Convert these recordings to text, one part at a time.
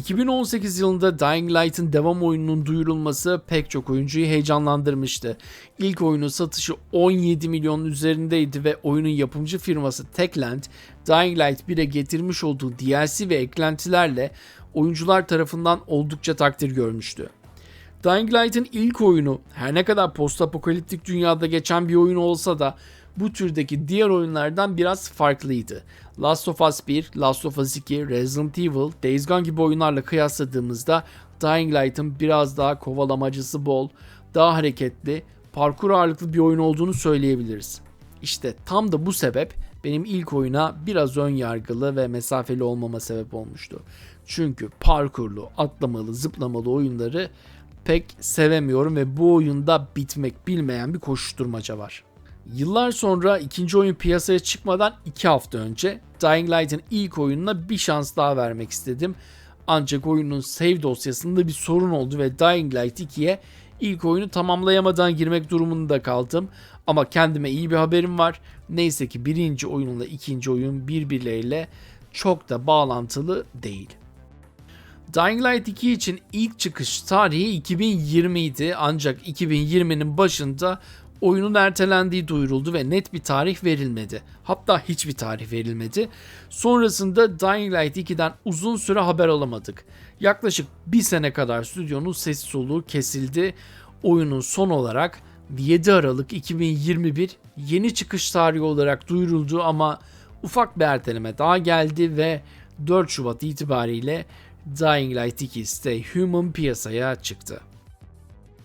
2018 yılında Dying Light'ın devam oyununun duyurulması pek çok oyuncuyu heyecanlandırmıştı. İlk oyunun satışı 17 milyonun üzerindeydi ve oyunun yapımcı firması Techland, Dying Light 1'e getirmiş olduğu DLC ve eklentilerle oyuncular tarafından oldukça takdir görmüştü. Dying Light'ın ilk oyunu her ne kadar postapokaliptik dünyada geçen bir oyun olsa da bu türdeki diğer oyunlardan biraz farklıydı. Last of Us 1, Last of Us 2, Resident Evil, Days Gone gibi oyunlarla kıyasladığımızda Dying Light'ın biraz daha kovalamacısı bol, daha hareketli, parkur ağırlıklı bir oyun olduğunu söyleyebiliriz. İşte tam da bu sebep benim ilk oyuna biraz ön yargılı ve mesafeli olmama sebep olmuştu. Çünkü parkurlu, atlamalı, zıplamalı oyunları pek sevemiyorum ve bu oyunda bitmek bilmeyen bir koşuşturmaca var. Yıllar sonra ikinci oyun piyasaya çıkmadan 2 hafta önce Dying Light'ın ilk oyununa bir şans daha vermek istedim. Ancak oyunun save dosyasında bir sorun oldu ve Dying Light 2'ye ilk oyunu tamamlayamadan girmek durumunda kaldım. Ama kendime iyi bir haberim var. Neyse ki birinci oyunla ikinci oyun birbirleriyle çok da bağlantılı değil. Dying Light 2 için ilk çıkış tarihi 2020 idi ancak 2020'nin başında oyunun ertelendiği duyuruldu ve net bir tarih verilmedi. Hatta hiçbir tarih verilmedi. Sonrasında Dying Light 2'den uzun süre haber alamadık. Yaklaşık bir sene kadar stüdyonun sesi soluğu kesildi. Oyunun son olarak 7 Aralık 2021 yeni çıkış tarihi olarak duyuruldu ama ufak bir erteleme daha geldi ve 4 Şubat itibariyle Dying Light 2 Stay Human piyasaya çıktı.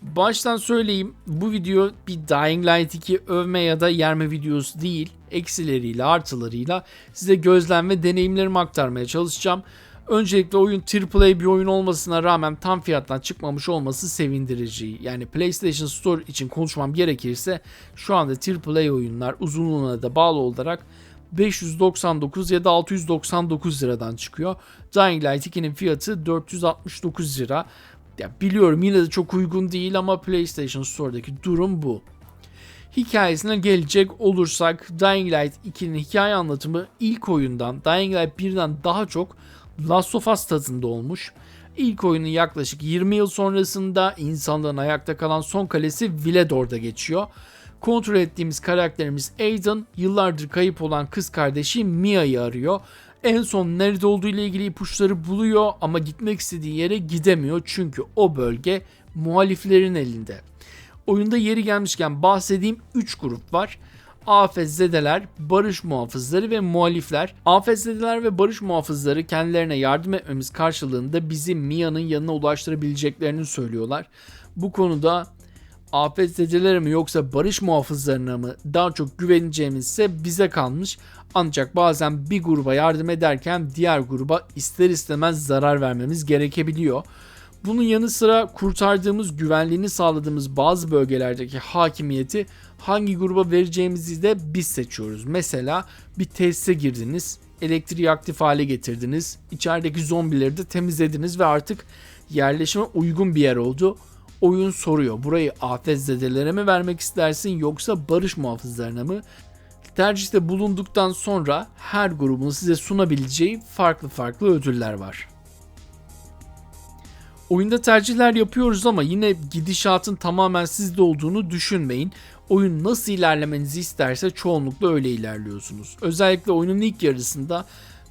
Baştan söyleyeyim bu video bir Dying Light 2 övme ya da yerme videosu değil. Eksileriyle artılarıyla size gözlem ve deneyimlerimi aktarmaya çalışacağım. Öncelikle oyun AAA bir oyun olmasına rağmen tam fiyattan çıkmamış olması sevindirici. Yani PlayStation Store için konuşmam gerekirse şu anda AAA oyunlar uzunluğuna da bağlı olarak 599 ya da 699 liradan çıkıyor. Dying Light 2'nin fiyatı 469 lira. Ya biliyorum yine de çok uygun değil ama PlayStation Store'daki durum bu. Hikayesine gelecek olursak Dying Light 2'nin hikaye anlatımı ilk oyundan Dying Light 1'den daha çok Last of Us tadında olmuş. İlk oyunun yaklaşık 20 yıl sonrasında insanlığın ayakta kalan son kalesi Villedor'da geçiyor. Kontrol ettiğimiz karakterimiz Aiden yıllardır kayıp olan kız kardeşi Mia'yı arıyor. En son nerede olduğu ile ilgili ipuçları buluyor ama gitmek istediği yere gidemiyor çünkü o bölge muhaliflerin elinde. Oyunda yeri gelmişken bahsedeyim 3 grup var. AFZ'deler, barış muhafızları ve muhalifler. AFZ'deler ve barış muhafızları kendilerine yardım etmemiz karşılığında bizi Mia'nın yanına ulaştırabileceklerini söylüyorlar. Bu konuda AFZ'delere mi yoksa barış muhafızlarına mı daha çok güveneceğimiz ise bize kalmış. Ancak bazen bir gruba yardım ederken diğer gruba ister istemez zarar vermemiz gerekebiliyor. Bunun yanı sıra kurtardığımız, güvenliğini sağladığımız bazı bölgelerdeki hakimiyeti hangi gruba vereceğimizi de biz seçiyoruz. Mesela bir tesise girdiniz, elektriği aktif hale getirdiniz, içerideki zombileri de temizlediniz ve artık yerleşime uygun bir yer oldu. Oyun soruyor burayı afetzedelere mi vermek istersin yoksa barış muhafızlarına mı? Tercihte bulunduktan sonra her grubun size sunabileceği farklı farklı ödüller var. Oyunda tercihler yapıyoruz ama yine gidişatın tamamen sizde olduğunu düşünmeyin. Oyun nasıl ilerlemenizi isterse çoğunlukla öyle ilerliyorsunuz. Özellikle oyunun ilk yarısında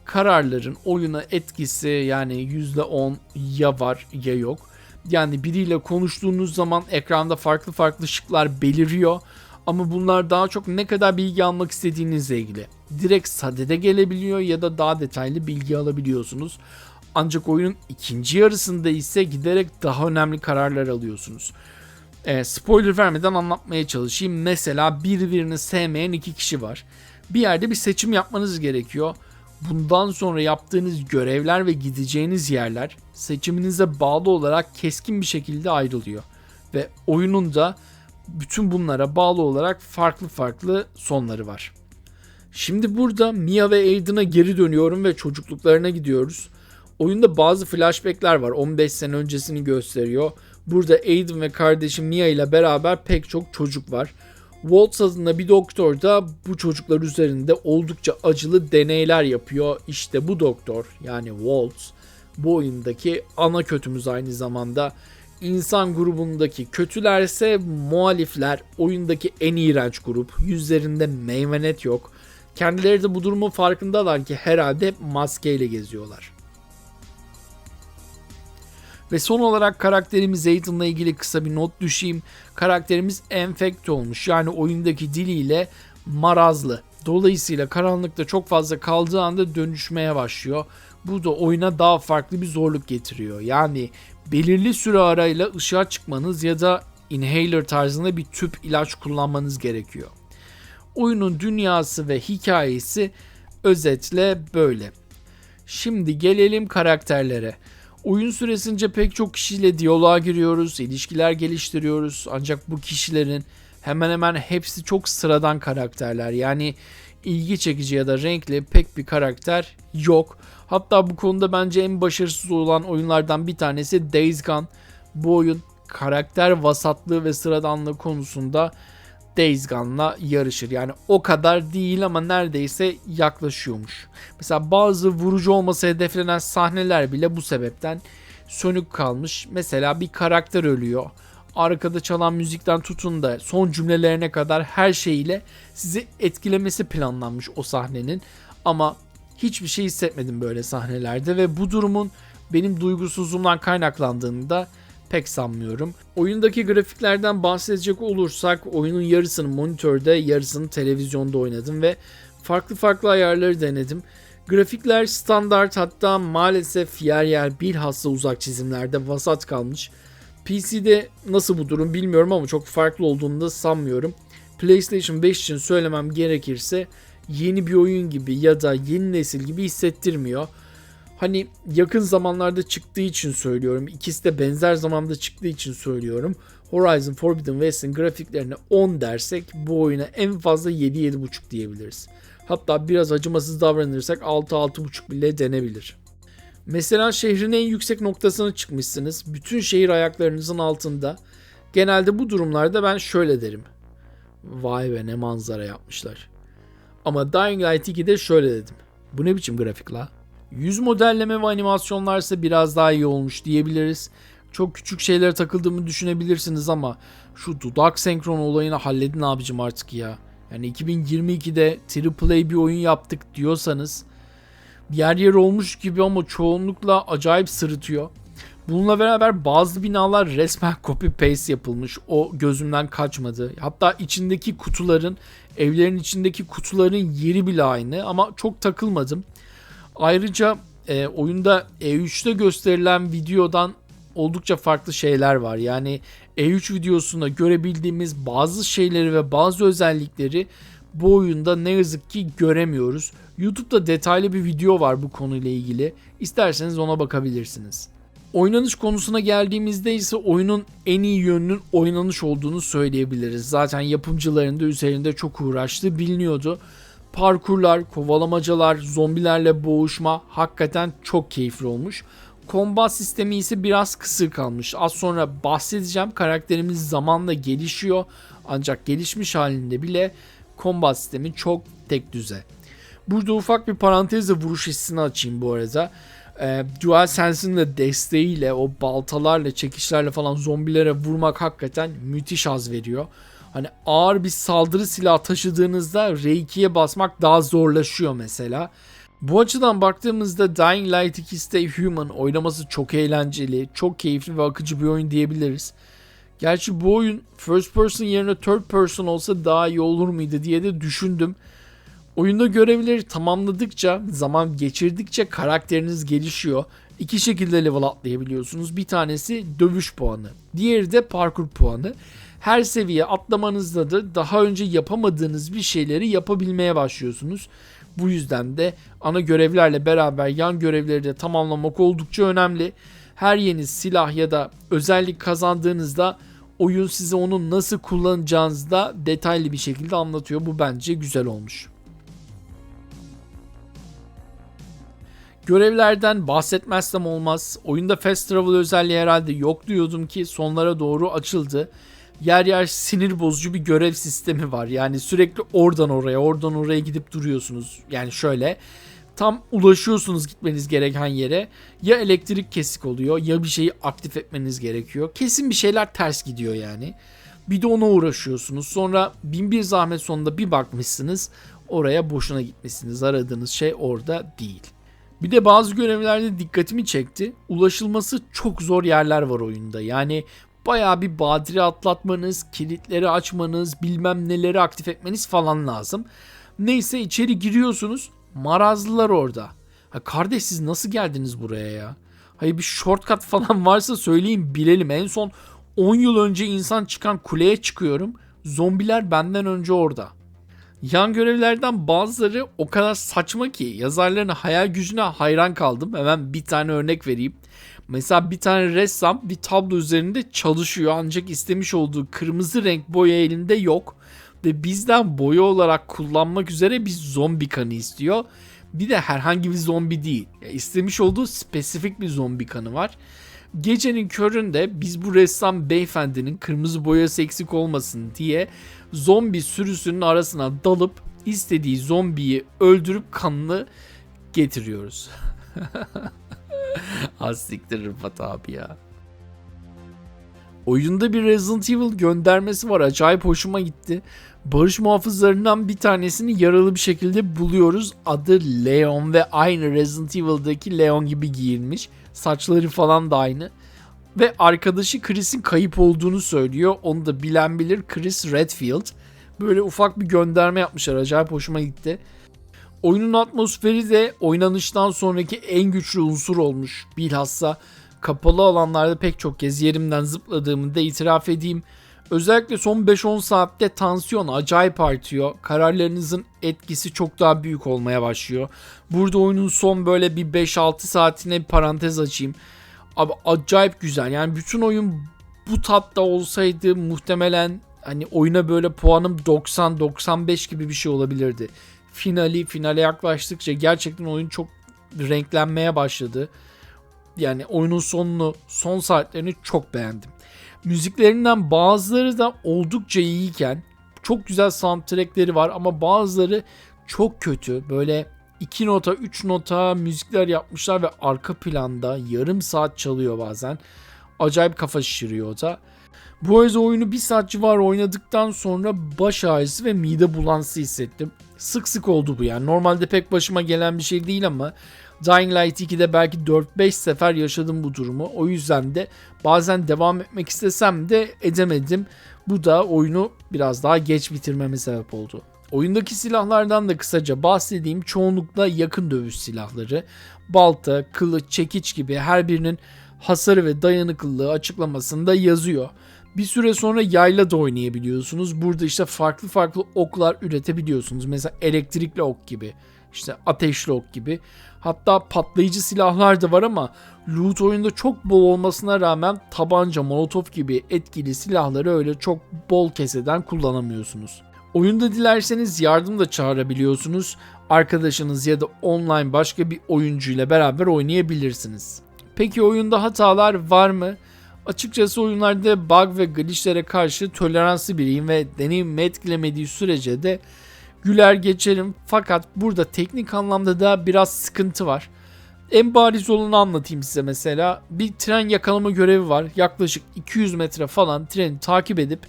kararların oyuna etkisi yani %10 ya var ya yok. Yani biriyle konuştuğunuz zaman ekranda farklı farklı şıklar beliriyor. Ama bunlar daha çok ne kadar bilgi almak istediğinizle ilgili. Direkt sadede gelebiliyor ya da daha detaylı bilgi alabiliyorsunuz. Ancak oyunun ikinci yarısında ise giderek daha önemli kararlar alıyorsunuz. E, spoiler vermeden anlatmaya çalışayım. Mesela birbirini sevmeyen iki kişi var. Bir yerde bir seçim yapmanız gerekiyor. Bundan sonra yaptığınız görevler ve gideceğiniz yerler seçiminize bağlı olarak keskin bir şekilde ayrılıyor. Ve oyunun da bütün bunlara bağlı olarak farklı farklı sonları var. Şimdi burada Mia ve Aiden'a geri dönüyorum ve çocukluklarına gidiyoruz. Oyunda bazı flashbackler var. 15 sene öncesini gösteriyor. Burada Aiden ve kardeşi Mia ile beraber pek çok çocuk var. Waltz adında bir doktor da bu çocuklar üzerinde oldukça acılı deneyler yapıyor. İşte bu doktor yani Waltz bu oyundaki ana kötümüz aynı zamanda. İnsan grubundaki kötülerse muhalifler oyundaki en iğrenç grup. Yüzlerinde meymenet yok. Kendileri de bu durumun farkındalar ki herhalde maskeyle geziyorlar. Ve son olarak karakterimiz Aiden'la ilgili kısa bir not düşeyim. Karakterimiz enfekte olmuş. Yani oyundaki diliyle marazlı. Dolayısıyla karanlıkta çok fazla kaldığı anda dönüşmeye başlıyor. Bu da oyuna daha farklı bir zorluk getiriyor. Yani belirli süre arayla ışığa çıkmanız ya da inhaler tarzında bir tüp ilaç kullanmanız gerekiyor. Oyunun dünyası ve hikayesi özetle böyle. Şimdi gelelim karakterlere. Oyun süresince pek çok kişiyle diyaloğa giriyoruz, ilişkiler geliştiriyoruz. Ancak bu kişilerin hemen hemen hepsi çok sıradan karakterler. Yani ilgi çekici ya da renkli pek bir karakter yok. Hatta bu konuda bence en başarısız olan oyunlardan bir tanesi Days Gone. Bu oyun karakter vasatlığı ve sıradanlığı konusunda Days Gone'la yarışır. Yani o kadar değil ama neredeyse yaklaşıyormuş. Mesela bazı vurucu olması hedeflenen sahneler bile bu sebepten sönük kalmış. Mesela bir karakter ölüyor. Arkada çalan müzikten tutun da son cümlelerine kadar her şeyiyle sizi etkilemesi planlanmış o sahnenin. Ama hiçbir şey hissetmedim böyle sahnelerde ve bu durumun benim duygusuzluğumdan kaynaklandığını da pek sanmıyorum. Oyundaki grafiklerden bahsedecek olursak oyunun yarısını monitörde yarısını televizyonda oynadım ve farklı farklı ayarları denedim. Grafikler standart hatta maalesef yer yer bilhassa uzak çizimlerde vasat kalmış. PC'de nasıl bu durum bilmiyorum ama çok farklı olduğunu da sanmıyorum. PlayStation 5 için söylemem gerekirse yeni bir oyun gibi ya da yeni nesil gibi hissettirmiyor. Hani yakın zamanlarda çıktığı için söylüyorum. İkisi de benzer zamanda çıktığı için söylüyorum. Horizon Forbidden West'in grafiklerine 10 dersek bu oyuna en fazla 7-7.5 diyebiliriz. Hatta biraz acımasız davranırsak 6-6.5 bile denebilir. Mesela şehrin en yüksek noktasına çıkmışsınız. Bütün şehir ayaklarınızın altında. Genelde bu durumlarda ben şöyle derim. Vay be ne manzara yapmışlar. Ama Dying Light 2'de şöyle dedim. Bu ne biçim grafik la? Yüz modelleme ve animasyonlar ise biraz daha iyi olmuş diyebiliriz. Çok küçük şeylere takıldığımı düşünebilirsiniz ama şu dudak senkron olayını halledin abicim artık ya. Yani 2022'de AAA bir oyun yaptık diyorsanız yer yer olmuş gibi ama çoğunlukla acayip sırıtıyor. Bununla beraber bazı binalar resmen copy paste yapılmış. O gözümden kaçmadı. Hatta içindeki kutuların, evlerin içindeki kutuların yeri bile aynı ama çok takılmadım. Ayrıca e, oyunda E3'te gösterilen videodan oldukça farklı şeyler var. Yani E3 videosunda görebildiğimiz bazı şeyleri ve bazı özellikleri bu oyunda ne yazık ki göremiyoruz. YouTube'da detaylı bir video var bu konuyla ilgili. İsterseniz ona bakabilirsiniz. Oynanış konusuna geldiğimizde ise oyunun en iyi yönünün oynanış olduğunu söyleyebiliriz. Zaten yapımcıların da üzerinde çok uğraştığı biliniyordu. Parkurlar, kovalamacalar, zombilerle boğuşma hakikaten çok keyifli olmuş. Kombat sistemi ise biraz kısır kalmış. Az sonra bahsedeceğim. Karakterimiz zamanla gelişiyor. Ancak gelişmiş halinde bile kombat sistemi çok tek düze. Burada ufak bir parantezle vuruş hissini açayım bu arada. E, DualSense'in de desteğiyle o baltalarla çekişlerle falan zombilere vurmak hakikaten müthiş haz veriyor. Hani ağır bir saldırı silahı taşıdığınızda R2'ye basmak daha zorlaşıyor mesela. Bu açıdan baktığımızda Dying Light 2 Stay Human oynaması çok eğlenceli, çok keyifli ve akıcı bir oyun diyebiliriz. Gerçi bu oyun first person yerine third person olsa daha iyi olur muydu diye de düşündüm. Oyunda görevleri tamamladıkça, zaman geçirdikçe karakteriniz gelişiyor. İki şekilde level atlayabiliyorsunuz. Bir tanesi dövüş puanı, diğeri de parkur puanı. Her seviye atlamanızda da daha önce yapamadığınız bir şeyleri yapabilmeye başlıyorsunuz. Bu yüzden de ana görevlerle beraber yan görevleri de tamamlamak oldukça önemli. Her yeni silah ya da özellik kazandığınızda oyun size onu nasıl kullanacağınızı da detaylı bir şekilde anlatıyor. Bu bence güzel olmuş. Görevlerden bahsetmezsem olmaz. Oyunda fast travel özelliği herhalde yok diyordum ki sonlara doğru açıldı. Yer yer sinir bozucu bir görev sistemi var. Yani sürekli oradan oraya, oradan oraya gidip duruyorsunuz. Yani şöyle tam ulaşıyorsunuz gitmeniz gereken yere ya elektrik kesik oluyor ya bir şeyi aktif etmeniz gerekiyor. Kesin bir şeyler ters gidiyor yani. Bir de ona uğraşıyorsunuz. Sonra bin bir zahmet sonunda bir bakmışsınız oraya boşuna gitmişsiniz. Aradığınız şey orada değil. Bir de bazı görevlerde dikkatimi çekti. Ulaşılması çok zor yerler var oyunda. Yani bayağı bir badire atlatmanız, kilitleri açmanız, bilmem neleri aktif etmeniz falan lazım. Neyse içeri giriyorsunuz. Marazlılar orada. Ha kardeş siz nasıl geldiniz buraya ya? Hayır bir shortcut falan varsa söyleyin bilelim. En son 10 yıl önce insan çıkan kuleye çıkıyorum. Zombiler benden önce orada. Yan görevlerden bazıları o kadar saçma ki yazarların hayal gücüne hayran kaldım. Hemen bir tane örnek vereyim. Mesela bir tane ressam bir tablo üzerinde çalışıyor ancak istemiş olduğu kırmızı renk boya elinde yok. Ve bizden boya olarak kullanmak üzere bir zombi kanı istiyor. Bir de herhangi bir zombi değil. Ya istemiş olduğu spesifik bir zombi kanı var. Gecenin köründe biz bu ressam beyefendinin kırmızı boyası eksik olmasın diye zombi sürüsünün arasına dalıp istediği zombiyi öldürüp kanını getiriyoruz. Az siktir Rıfat abi ya. Oyunda bir Resident Evil göndermesi var. Acayip hoşuma gitti. Barış muhafızlarından bir tanesini yaralı bir şekilde buluyoruz. Adı Leon ve aynı Resident Evil'daki Leon gibi giyinmiş. Saçları falan da aynı. Ve arkadaşı Chris'in kayıp olduğunu söylüyor. Onu da bilen bilir Chris Redfield. Böyle ufak bir gönderme yapmışlar. Acayip hoşuma gitti. Oyunun atmosferi de oynanıştan sonraki en güçlü unsur olmuş. Bilhassa kapalı alanlarda pek çok kez yerimden zıpladığımı da itiraf edeyim. Özellikle son 5-10 saatte tansiyon acayip artıyor. Kararlarınızın etkisi çok daha büyük olmaya başlıyor. Burada oyunun son böyle bir 5-6 saatine bir parantez açayım. Abi acayip güzel. Yani bütün oyun bu tatta olsaydı muhtemelen hani oyuna böyle puanım 90-95 gibi bir şey olabilirdi. Finali, finale yaklaştıkça gerçekten oyun çok renklenmeye başladı. Yani oyunun sonunu, son saatlerini çok beğendim. Müziklerinden bazıları da oldukça iyiyken çok güzel soundtrackleri var ama bazıları çok kötü. Böyle 2 nota 3 nota müzikler yapmışlar ve arka planda yarım saat çalıyor bazen. Acayip kafa şişiriyor o da. Bu arada oyunu bir saat civarı oynadıktan sonra baş ağrısı ve mide bulantısı hissettim. Sık sık oldu bu yani. Normalde pek başıma gelen bir şey değil ama Dying Light 2'de belki 4-5 sefer yaşadım bu durumu. O yüzden de bazen devam etmek istesem de edemedim. Bu da oyunu biraz daha geç bitirmeme sebep oldu. Oyundaki silahlardan da kısaca bahsedeyim. Çoğunlukla yakın dövüş silahları. Balta, kılıç, çekiç gibi her birinin hasarı ve dayanıklılığı açıklamasında yazıyor. Bir süre sonra yayla da oynayabiliyorsunuz. Burada işte farklı farklı oklar üretebiliyorsunuz. Mesela elektrikli ok gibi, işte ateşli ok gibi. Hatta patlayıcı silahlar da var ama loot oyunda çok bol olmasına rağmen tabanca, molotof gibi etkili silahları öyle çok bol keseden kullanamıyorsunuz. Oyunda dilerseniz yardım da çağırabiliyorsunuz. Arkadaşınız ya da online başka bir oyuncuyla beraber oynayabilirsiniz. Peki oyunda hatalar var mı? Açıkçası oyunlarda bug ve glitchlere karşı toleranslı biriyim ve deneyimimi etkilemediği sürece de güler geçerim. Fakat burada teknik anlamda da biraz sıkıntı var. En bariz olanı anlatayım size mesela. Bir tren yakalama görevi var. Yaklaşık 200 metre falan treni takip edip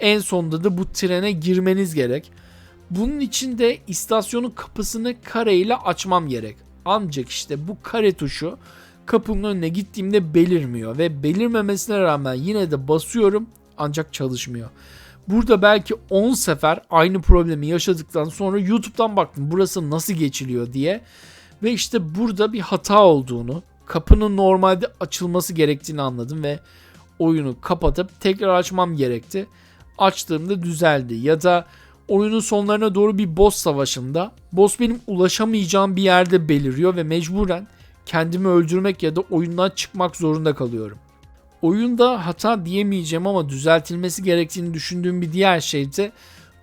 en sonunda da bu trene girmeniz gerek. Bunun için de istasyonun kapısını kare ile açmam gerek. Ancak işte bu kare tuşu kapının önüne gittiğimde belirmiyor ve belirmemesine rağmen yine de basıyorum ancak çalışmıyor. Burada belki 10 sefer aynı problemi yaşadıktan sonra YouTube'dan baktım burası nasıl geçiliyor diye. Ve işte burada bir hata olduğunu, kapının normalde açılması gerektiğini anladım ve oyunu kapatıp tekrar açmam gerekti. Açtığımda düzeldi ya da oyunun sonlarına doğru bir boss savaşında boss benim ulaşamayacağım bir yerde beliriyor ve mecburen kendimi öldürmek ya da oyundan çıkmak zorunda kalıyorum. Oyunda hata diyemeyeceğim ama düzeltilmesi gerektiğini düşündüğüm bir diğer şey de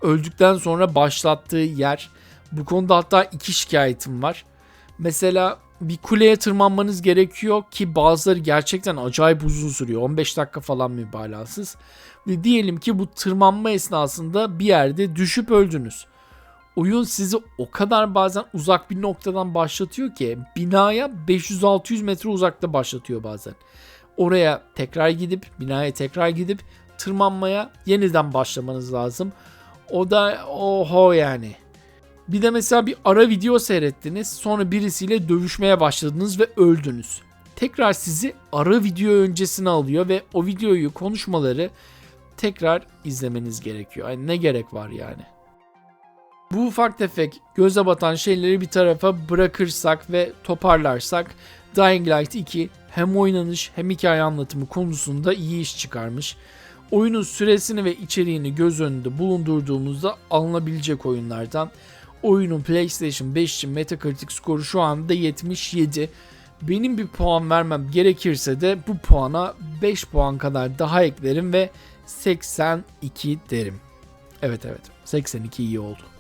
öldükten sonra başlattığı yer. Bu konuda hatta iki şikayetim var. Mesela bir kuleye tırmanmanız gerekiyor ki bazıları gerçekten acayip uzun sürüyor. 15 dakika falan mübalağasız. Ve diyelim ki bu tırmanma esnasında bir yerde düşüp öldünüz. Oyun sizi o kadar bazen uzak bir noktadan başlatıyor ki binaya 500-600 metre uzakta başlatıyor bazen. Oraya tekrar gidip binaya tekrar gidip tırmanmaya yeniden başlamanız lazım. O da oho yani. Bir de mesela bir ara video seyrettiniz sonra birisiyle dövüşmeye başladınız ve öldünüz. Tekrar sizi ara video öncesine alıyor ve o videoyu konuşmaları tekrar izlemeniz gerekiyor. Yani ne gerek var yani? Bu ufak tefek göze batan şeyleri bir tarafa bırakırsak ve toparlarsak Dying Light 2 hem oynanış hem hikaye anlatımı konusunda iyi iş çıkarmış. Oyunun süresini ve içeriğini göz önünde bulundurduğumuzda alınabilecek oyunlardan. Oyunun PlayStation 5 için Metacritic skoru şu anda 77. Benim bir puan vermem gerekirse de bu puana 5 puan kadar daha eklerim ve 82 derim. Evet evet 82 iyi oldu.